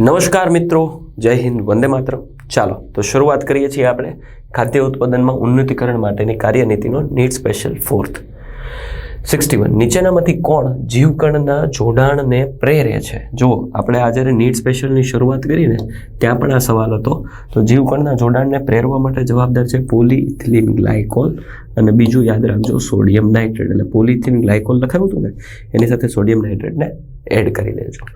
નમસ્કાર મિત્રો, જય હિન્દ, વંદે માત્ર ચાલો, તો શરૂઆત કરીએ છીએ આપણે ખાદ્ય ઉત્પાદનમાં ઉન્નતીકરણ માટેની કાર્યનીતિનો need special fourth sixty one નીચેનામાંથી કોણ જીવકણના જોડાણને પ્રેરે છે? જુઓ, આપણે આ જ્યારે નીડ સ્પેશિયલની શરૂઆત કરીને ત્યાં પણ આ સવાલ હતો. તો જીવકણના જોડાણને પ્રેરવા માટે જવાબદાર છે પોલીઇથિલિન ગ્લાયકોલ અને બીજું યાદ રાખજો સોડિયમ નાઇટ્રેટ. એટલે પોલીઇથિલિન ગ્લાયકોલ લખાયું હતું ને, એની સાથે સોડિયમ નાઇટ્રેટને એડ કરી દેજો.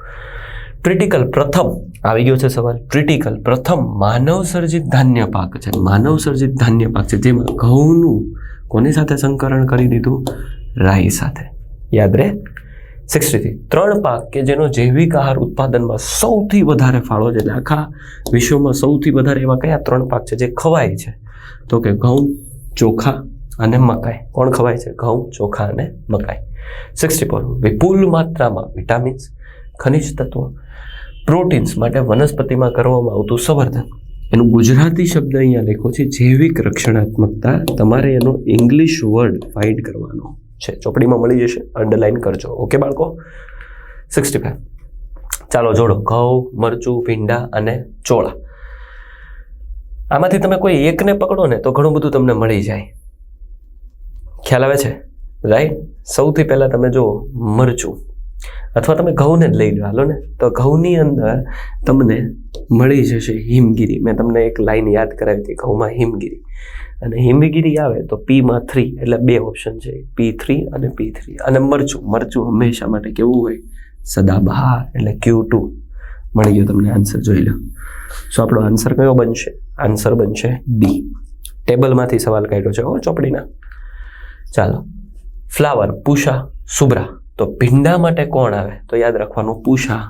ટ્રિટિકલ પ્રથમ, આવી ગયો છે સવાલ. ટ્રિટિકલ પ્રથમ માનવ સર્જિત ધાન્ય પાક છે. માનવ સર્જિત ધાન્ય પાક છે, જેમાં ઘઉંનું કોની સાથે સંકરણ કરી દીધું? રાઈ સાથે. યાદ રહે? સિક્સટીથી ત્રણ પાક કે જેનો જૈવિક આહાર ઉત્પાદનમાં સૌથી વધારે ફાળો છે. એટલે આખા વિશ્વમાં સૌથી વધારે એવા કયા ત્રણ પાક છે? જે ખવાય છે. તો કે ઘઉં, ચોખા અને મકાઈ. કોણ ખવાય છે? ઘઉં, ચોખા અને મકાઈ. સિક્સટી ફોર વિપુલ માત્રામાં વિટામિન્સ, ખનિજ તત્વો, પ્રોટીન્સ માટે વનસ્પતિમાં કરવામાં આવતું સંવર્ધન. એનું ગુજરાતી શબ્દ અહીંયા લખ્યો છે, જૈવિક રક્ષણાત્મકતા. તમારે એનો ઇંગ્લિશ વર્ડ ફાઇન્ડ કરવાનો. છે. ચોપડીમાં મળી જશે. અંડરલાઇન કરજો. ઓકે બાળકો? સિક્સટી ફાઈવ ચાલો, જોડો. ઘઉં, મરચું, ભીંડા અને ચોળા. આમાંથી તમે કોઈ એકને પકડો ને તો ઘણું બધું તમને મળી જાય. ખ્યાલ આવે છે? રાઈટ સૌથી પહેલાં તમે જુઓ, મરચું. અથવા તમે ઘઉંને જ લઈ લો. હાલો ને? તો ઘઉંની અંદર તમને મળી જશે હિમગીરી. મેં તમને એક લાઈન યાદ કરાવી હતી, ઘઉંમાં હિમગીરી. અને હિમગીરી આવે તો પીમાં થ્રી એટલે બે ઓપ્શન છે. પી થ્રી અને પી થ્રી અને મરચું મરચું હંમેશા માટે કેવું હોય? સદાબહાર, એટલે ક્યુ ટુ મળી ગયો તમને આન્સર જોઈ લો. સો આપણો આન્સર કયો બનશે? આન્સર બનશે ડી ટેબલમાંથી સવાલ કાઢ્યો છે હો, ચોપડીના. ચાલો. ફ્લાવર પૂષા સુબ્રા તો ભીંડા માટે કોણ આવે? તો યાદ રાખવાનું, પૂષા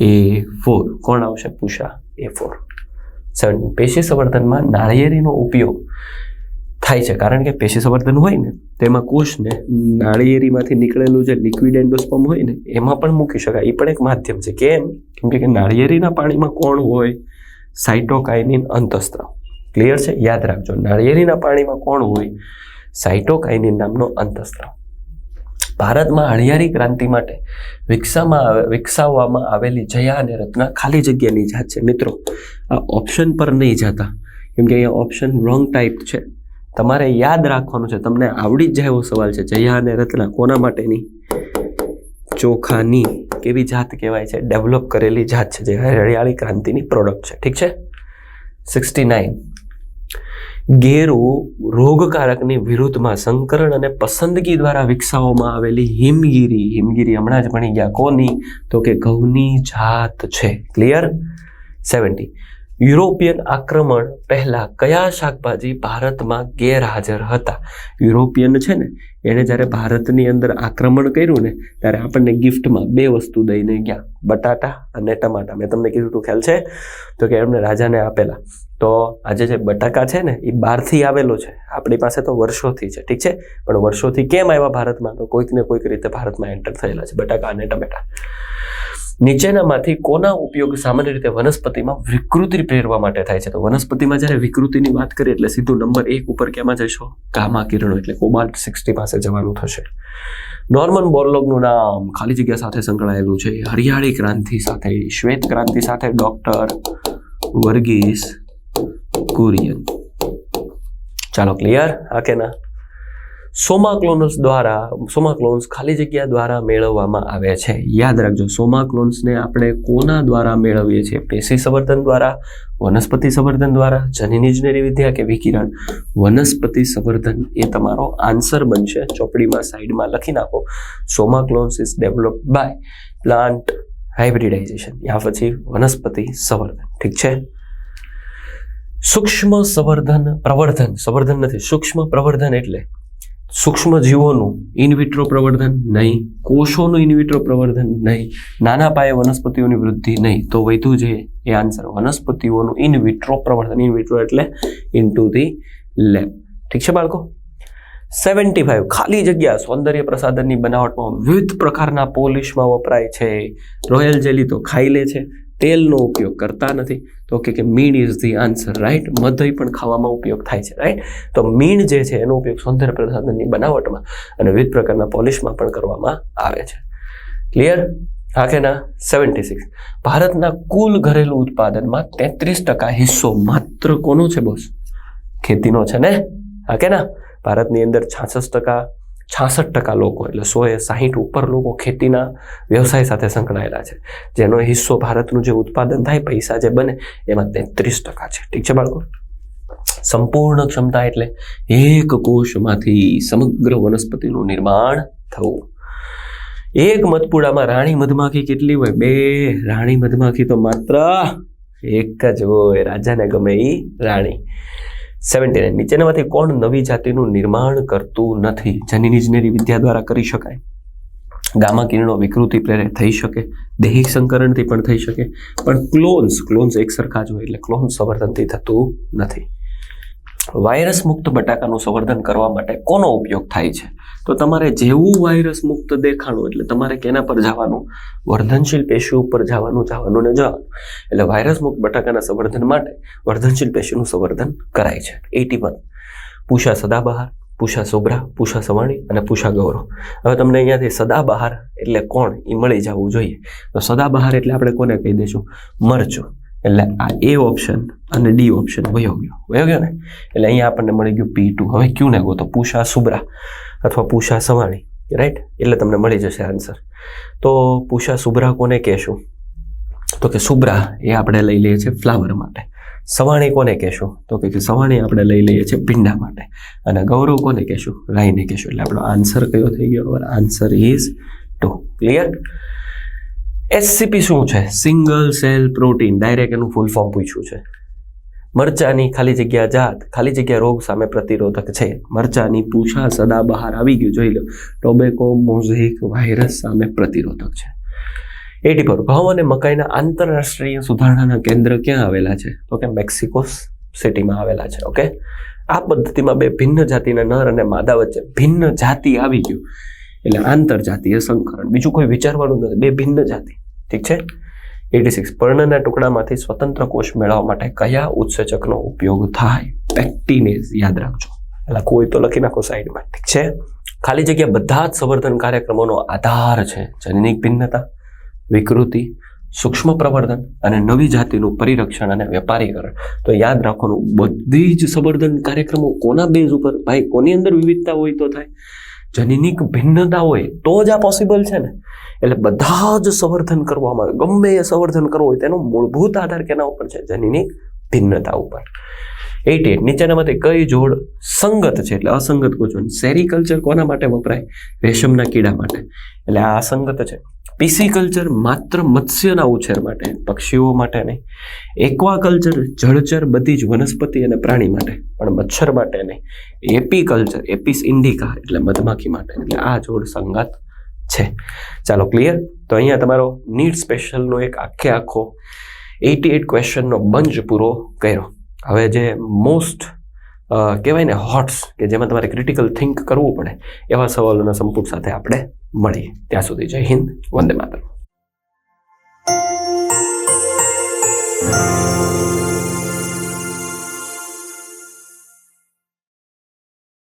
એ ફોર કોણ આવશે? પૂષા એ ફોર સેવન પેશી સંવર્ધનમાં નાળિયેરીનો ઉપયોગ થાય છે. કારણ કે પેશી સંવર્ધન હોય ને તેમાં કોષને નાળિયેરીમાંથી નીકળેલું જે લિક્વિડ એન્ડોસ્પમ હોય ને, એમાં પણ મૂકી શકાય. એ પણ એક માધ્યમ છે. કેમ? કેમ કે નાળિયેરીના પાણીમાં કોણ હોય? સાઇટોકાઇનિન અંતસ્ત્રાવ. ક્લિયર છે? યાદ રાખજો. નાળિયેરીના પાણીમાં કોણ હોય? સાઇટોકાઇનિન નામનો અંતસ્ત્રાવ. ભારતમાં હળિયારી ક્રાંતિ માટે વિકસામાં આવે, વિકસાવવામાં આવેલી જયા અને રત્ના ખાલી જગ્યાની જાત છે. મિત્રો, આ ઓપ્શન પર નહીં જતા. કેમ કે અહીંયા ઓપ્શન રોંગ ટાઈપ છે. તમારે યાદ રાખવાનું છે. તમને આવડી જ જાય એવો સવાલ છે. જયા અને રત્ના કોના માટેની? ચોખાની. કેવી જાત કહેવાય છે? ડેવલપ કરેલી જાત છે. જે હરિયાળી ક્રાંતિની પ્રોડક્ટ છે. ઠીક છે? સિક્સટી નાઇન ગેરુ રોગકારકની વિરુદ્ધમાં સંકરણ અને પસંદગી દ્વારા વિકસાવવામાં આવેલી હિમગીરી. હિમગીરી હમણાં જ ભણી ગયા. કોની? તો કે ઘઉંની જાત છે. ક્લિયર સેવન્ટી યુરોપિયન આક્રમણ પહેલાં કયા શાકભાજી ભારતમાં ગેરહાજર હતા? યુરોપિયન છે ને એણે જ્યારે ભારતની અંદર આક્રમણ કર્યું ને, ત્યારે આપણને ગિફ્ટમાં બે વસ્તુ દઈને ગયા. બટાટા અને ટમાટા. મેં તમને કીધું તું, ખ્યાલ છે? તો કે એમને રાજાને આપેલા. તો આજે જે બટાકા છે ને, એ બહારથી આવેલો છે. આપણી પાસે તો વર્ષોથી છે, ઠીક છે? પણ વર્ષોથી કેમ આવ્યા ભારતમાં? તો કોઈક ને કોઈક રીતે ભારતમાં એન્ટર થયેલા છે, બટાકા અને ટમેટા. નીચેનામાંથી કોના ઉપયોગ સામાન્ય રીતે વનસ્પતિમાં વિકૃતિ પ્રેરવા માટે થાય છે? તો વનસ્પતિમાં જ્યારે વિકૃતિની વાત કરીએ એટલે સીધું નંબર એક ઉપર કેમાં જશો ગામા કિરણો એટલે કોબાલ્ટ સિક્સટી પાસે જવાનું થશે. નોર્મન બોરલોગનું નામ ખાલી જગ્યા સાથે સંકળાયેલું છે. હરિયાળી ક્રાંતિ સાથે, શ્વેત ક્રાંતિ સાથે, ડોક્ટર વર્ગીસ કુરિયન. ચાલો, ક્લિયર? હા કે ના સોમાક્લોનસ દ્વારા, સોમાક્લોન્સ ખાલી જગ્યા દ્વારા મેળવવામાં આવે છે. યાદ રાખજો, સોમાક્લોન્સને આપણે કોના દ્વારા મેળવીએ છીએ? પેશી સંવર્ધન દ્વારા, વનસ્પતિ સંવર્ધન દ્વારા, જનીન ઇજનેરી વિદ્યા કે વિકિરણ? વનસ્પતિ સંવર્ધન એ તમારો આન્સર બનશે. ચોપડીમાં, સાઈડમાં લખી નાખો. Somaclones is develop by plant hybridisation. યા પછી વનસ્પતિ સંવર્ધન. ઠીક છે? સૂક્ષ્મ સંવર્ધન પ્રવર્ધન. સંવર્ધન નથી. સૂક્ષ્મ પ્રવર્ધન એટલે સૂક્ષ્મ જીવોનું ઇનવિટ્રો પ્રવર્ધન નહીં, કોષોનું ઇનવિટ્રો પ્રવર્ધન નહીં, નાના પાયે વનસ્પતિઓની વૃદ્ધિ નહીં. તો વધુ છે એ આન્સર વનસ્પતિઓનું ઇનવિટ્રો પ્રવર્ધન ઇનવિટ્રો એટલે ઇનટુ ધી લેબ ઠીક છે બાળકો? સેવન્ટી ફાઈવ ખાલી જગ્યા, સૌંદર્ય પ્રસાધનની બનાવટમાં વિવિધ પ્રકારના પોલિશમાં વપરાય છે. રોયલ જેલી તો ખાઈ લે છે. તેલનો ઉપયોગ કરતા નથી. તો કે કે મીણ ઇઝ ધી આન્સર રાઈટ મધઈ પણ ખાવામાં ઉપયોગ થાય છે રાઈટ તો મીણ જે છે એનો ઉપયોગ સૌંદર્ય પ્રસાધનની બનાવટમાં અને વિવિધ પ્રકારના પોલિશમાં પણ કરવામાં આવે છે. ક્લિયર હા કે ના સેવન્ટી સિક્સ ભારતના કુલ ઘરેલું ઉત્પાદનમાં તેત્રીસ ટકા હિસ્સો માત્ર કોનો છે બોસ ખેતીનો છે ને? હા કે ના ભારતની અંદર છાસઠ ટકા છાસઠ ટકા લોકો, એટલે સો એ સાહીઠ ઉપર લોકો ખેતીના વ્યવસાય સાથે સંકળાયેલા છે. જેનો હિસ્સો ભારતનું જે ઉત્પાદન થાય, પૈસા જે બને, એમાં તેત્રીસ ટકા છે. ઠીક છે બાળકો? સંપૂર્ણ ક્ષમતા એટલે એક કોષમાંથી સમગ્ર વનસ્પતિનું નિર્માણ થવું. એક મધપુડામાં રાણી મધમાખી કેટલી હોય? બે. રાણી મધમાખી તો માત્ર એક જ હોય. રાજાને ગમે એ રાણી. સેવન્ટી નાઇન નીચેનામાંથી કોણ નવી જાતિનું નિર્માણ કરતું નથી? જનીન ઇજનેરી વિદ્યા દ્વારા કરી શકાય. ગામા કિરણો વિકૃતિ પ્રેરે થઈ શકે. દૈહિક સંકરણથી પણ થઈ શકે. પણ ક્લોન્સ ક્લોન્સ એક સરખા જ હોય એટલે ક્લોન્સ સંવર્ધનથી થતું નથી. વાયરસ મુક્ત બટાકાનું સંવર્ધન કરવા માટે કોનો ઉપયોગ થાય છે? તો તમારે જેવું વાયરસ મુક્ત દેખાણું, એટલે તમારે કેના પર જવાનું? વર્ધનશીલ પેશી ઉપર જવાનું જવાનું ને જવાનું. એટલે વાયરસ મુક્ત બટાકાના સંવર્ધન માટે વર્ધનશીલ પેશીનું સંવર્ધન કરાય છે. Eighty one. પૂષા સદાબહાર, પૂષા સોબરા, પૂષા સવાણી અને પૂષા ગૌરવ. હવે તમને અહીંયાથી સદાબહાર એટલે કોણ? એ મળી જવું જોઈએ. તો સદાબહાર એટલે આપણે કોને કહી દઈશું? મરચું. એટલે આ એ ઓપ્શન અને ડી ઓપ્શન વયો ગયો. વયો ગયો ને? એટલે અહીંયા આપણને મળી ગયું પી ટુ હવે ક્યુ ને ગો તો પૂષા સુબ્રા અથવા પૂષા સવાણી રાઈટ એટલે તમને મળી જશે આન્સર તો પૂષા સુબ્રા કોને કહેશું? તો કે સુબ્રા એ આપણે લઈ લઈએ છીએ ફ્લાવર માટે. સવાણી કોને કહેશું? તો કે સવાણી આપણે લઈ લઈએ છીએ પિંડા માટે. અને ગૌરવ કોને કહેશું? રાઈને કહેશું. એટલે આપણો આન્સર કયો થઈ ગયો? Answer is two clear SCP શું છે? સિંગલ સેલ પ્રોટીન ડાયરેક્ટ એનું ફૂલ ફોર્મ પૂછ્યું છે. મરચાની ખાલી જગ્યા જાત, ખાલી જગ્યા રોગ સામે પ્રતિરોધક છે. મરચાની પૂછા સદા બહાર આવી ગયું જોઈ લો. ટોબેકો, મોઝેક, વાયરસ સામે પ્રતિરોધક છે. એટી પર ઘઉં અને મકાઈના આંતરરાષ્ટ્રીય સુધારણાના કેન્દ્ર ક્યાં આવેલા છે? તો કે મેક્સિકો સિટીમાં આવેલા છે, ઓકે? આ પદ્ધતિમાં બે ભિન્ન જાતિના નર અને માદા વચ્ચે ભિન્ન જાતિ આવી ગયું. એટલે આંતરજાતીય સંકરણ. બીજું કોઈ વિચારવાનું નથી. બે ભિન્ન જાતિ. ઠીક છે? એટી સિક્સ પર્ણના ટુકડામાંથી સ્વતંત્ર કોષ મેળવવા માટે કયા ઉત્સેચકનો ઉપયોગ થાય? પેક્ટિનેઝ, યાદ રાખજો. એટલે કોઈ તો લખી નાખો સાઈડમાં, ઠીક છે? ખાલી જગ્યા બધા જ સંવર્ધન કાર્યક્રમોનો આધાર છે. જનનિક ભિન્નતા, વિકૃતિ, સૂક્ષ્મ પ્રવર્ધન અને નવી જાતિનું પરિરક્ષણ અને વેપારીકરણ. તો યાદ રાખવાનું, બધી જ સંવર્ધન કાર્યક્રમો કોના બેઝ ઉપર? ભાઈ, કોની અંદર વિવિધતા હોય તો થાય? જનીનિક ભિન્નતા હોય તો જ આ પોસિબલ છે ને? એટલે બધા જ સંવર્ધન કરવામાં આવે. ગમે એ સંવર્ધન કરવું હોય તેનો મૂળભૂત આધાર કેના ઉપર છે? જનીનિક ભિન્નતા ઉપર. એટ એટ નીચેનામાંથી કઈ જોડ સંગત છે? એટલે અસંગત કોચો સેરીકલ્ચર કોના માટે વપરાય? રેશમના કીડા માટે. એટલે આ અસંગત છે. પિસિકલ્ચર માત્ર મત્સ્યના ઉછેર માટે, પક્ષીઓ માટે નહીં. એક્વાકલ્ચર જળચર બધી જ વનસ્પતિ અને પ્રાણી માટે, પણ મચ્છર માટે નહીં. એપીકલ્ચર એપિસ ઇન્ડિકા એટલે મધમાખી માટે. એટલે આ જોડ સંગાત છે. ચાલો ક્લિયર? તો અહીંયા તમારો નીડ સ્પેશિયલનો એક આખે આખો એટી એટ ક્વેશ્ચનનો બંચ પૂરો કર્યો. હવે જે મોસ્ટ કહેવાય ને હોટ્સ કે જેમાં તમારે ક્રિટિકલ થિંક કરવું પડે, એવા સવાલોના સંપૂટ સાથે આપણે મળીએ. ત્યાં સુધી જય હિન્દ વંદે માતરમ.